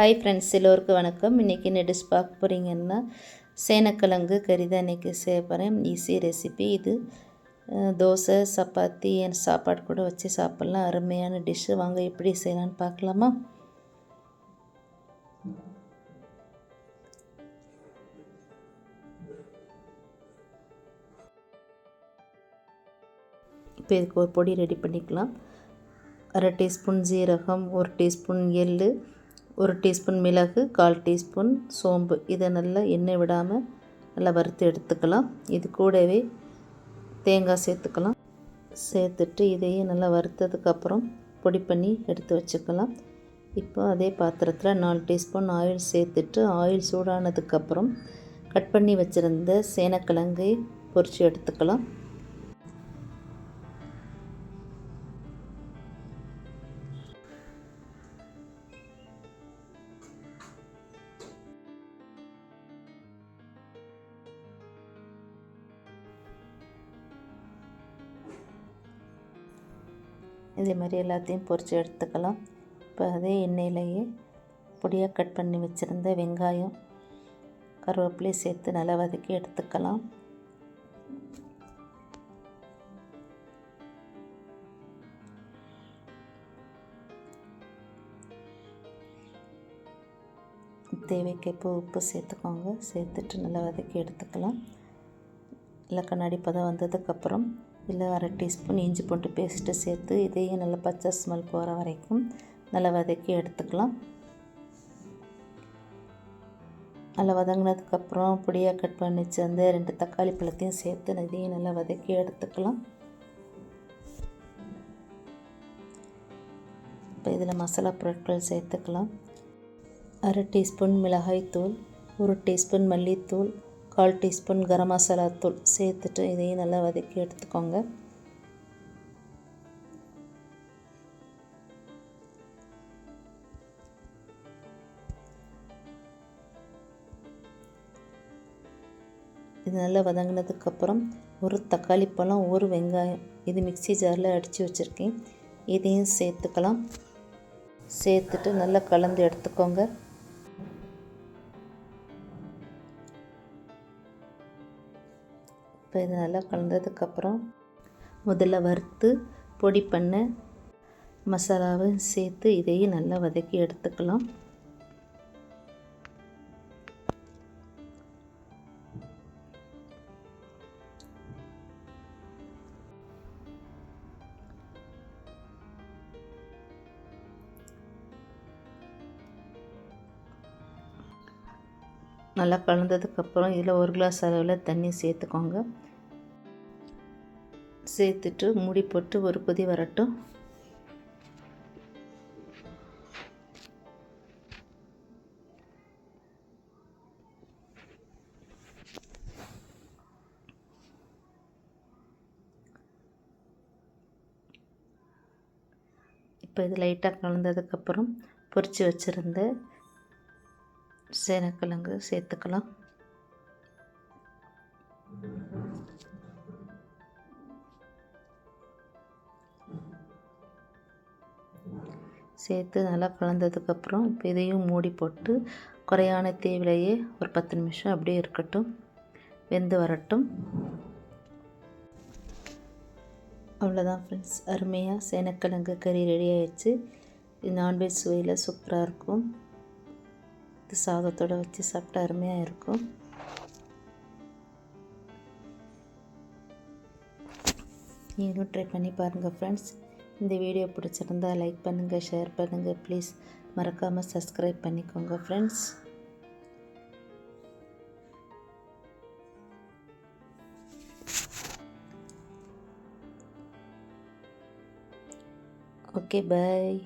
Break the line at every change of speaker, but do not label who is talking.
Hi friends எல்லோருக்கும் வணக்கம். இன்றைக்கி என்ன டிஷ் பார்க்க போகிறீங்கன்னா சேனக்கிழங்கு கறி தான் இன்றைக்கி செய்ய போகிறேன் ஈஸி ரெசிபி இது. தோசை சப்பாத்தி என் சாப்பாடு கூட வச்சு சாப்பிட்லாம். அருமையான டிஷ்ஷு வாங்க எப்படி செய்யலான்னு பார்க்கலாமா? இப்போ இதுக்கு ஒரு பொடி ரெடி பண்ணிக்கலாம். அரை டீஸ்பூன் ஜீரகம் ஒரு டீஸ்பூன் எள்ளு ஒரு டீஸ்பூன் மிளகு கால் டீஸ்பூன் சோம்பு. இதை நல்லா எண்ணெய் விடாமல் நல்லா வறுத்து எடுத்துக்கலாம். இது கூடவே தேங்காய் சேர்த்துக்கலாம். சேர்த்துட்டு இதையும் நல்லா வறுத்ததுக்கப்புறம் பொடி பண்ணி எடுத்து வச்சுக்கலாம். இப்போ அதே பாத்திரத்தில் நாலு டீஸ்பூன் ஆயில் சேர்த்துட்டு ஆயில் சூடானதுக்கப்புறம் கட் பண்ணி வச்சுருந்த சேனக்கிழங்கை பொரித்து எடுத்துக்கலாம். இதே மாதிரி எல்லாத்தையும் பொரித்து எடுத்துக்கலாம். இப்போ அதே எண்ணெயிலேயே பொடியாக கட் பண்ணி வச்சுருந்த வெங்காயம் கருவேப்பிலையை சேர்த்து நல்லா வதக்கி எடுத்துக்கலாம். தேவைக்கேற்ப உப்பு சேர்த்துக்கோங்க. சேர்த்துட்டு நல்லா வதக்கி எடுத்துக்கலாம். இல்லை கண்ணாடி பதம் வந்ததுக்கப்புறம் இல்லை அரை டீஸ்பூன் இஞ்சி போட்டு பேஸ்ட்டு சேர்த்து இதையும் நல்லா பச்சை ஸ்மெல் போகிற வரைக்கும் நல்லா வதக்கி எடுத்துக்கலாம். நல்லா வதங்கினதுக்கப்புறம் பொடியாக கட் பண்ணி வச்சிருந்த ரெண்டு தக்காளி பழத்தையும் சேர்த்து இதையும் நல்லா வதக்கி எடுத்துக்கலாம். இப்போ இதில் மசாலா பொருட்கள் சேர்த்துக்கலாம். அரை டீஸ்பூன் மிளகாய்த்தூள் ஒரு டீஸ்பூன் மல்லித்தூள் கால் டீஸ்பூன் கரம் மசாலா தூள் சேர்த்துட்டு இதையும் நல்லா வதக்கி எடுத்துக்கோங்க. இது நல்லா வதங்கினதுக்கப்புறம் ஒரு தக்காளி பழம் ஒரு வெங்காயம் இது மிக்ஸி ஜாரில் அடித்து வச்சுருக்கேன். இதையும் சேர்த்துக்கலாம். சேர்த்துட்டு நல்லா கலந்து எடுத்துக்கோங்க. இப்போ இது நல்லா கலந்ததுக்கப்புறம் முதல்ல வறுத்து பொடி பண்ண மசாலாவும் சேர்த்து இதையும் நல்லா வதக்கி எடுத்துக்கலாம். நல்லா கலந்ததுக்கப்புறம் இதில் ஒரு கிளாஸ் அளவில் தண்ணி சேர்த்துக்கோங்க. சேர்த்துட்டு மூடி போட்டு ஒரு கொதி வரட்டும். இப்போ இது லைட்டாக கலந்ததுக்கப்புறம் பொறிச்சு வச்சுருந்த சேனக்கிழங்கு சேர்த்துக்கலாம். சேர்த்து நல்லா கலந்ததுக்கப்புறம் இப்போ இதையும் மூடி போட்டு குறையான தேவிலையே ஒரு பத்து நிமிஷம் அப்படியே இருக்கட்டும். வெந்து வரட்டும். அவ்வளோதான் ஃப்ரெண்ட்ஸ் அருமையாக சேனக்கிழங்கு கறி ரெடி ஆயிடுச்சு. இது நான்வெஜ் சுவையில் சூப்பராக இருக்கும். இது சாதத்தோடு வச்சு சாப்பிட்டா அருமையாக இருக்கும். நீங்களும் ட்ரை பண்ணி பாருங்கள் ஃப்ரெண்ட்ஸ் இந்த வீடியோ பிடிச்சிருந்தா லைக் பண்ணுங்கள் ஷேர் பண்ணுங்கள் ப்ளீஸ் மறக்காமல் சப்ஸ்கிரைப் பண்ணிக்கோங்க ஃப்ரெண்ட்ஸ் ஓகே பாய்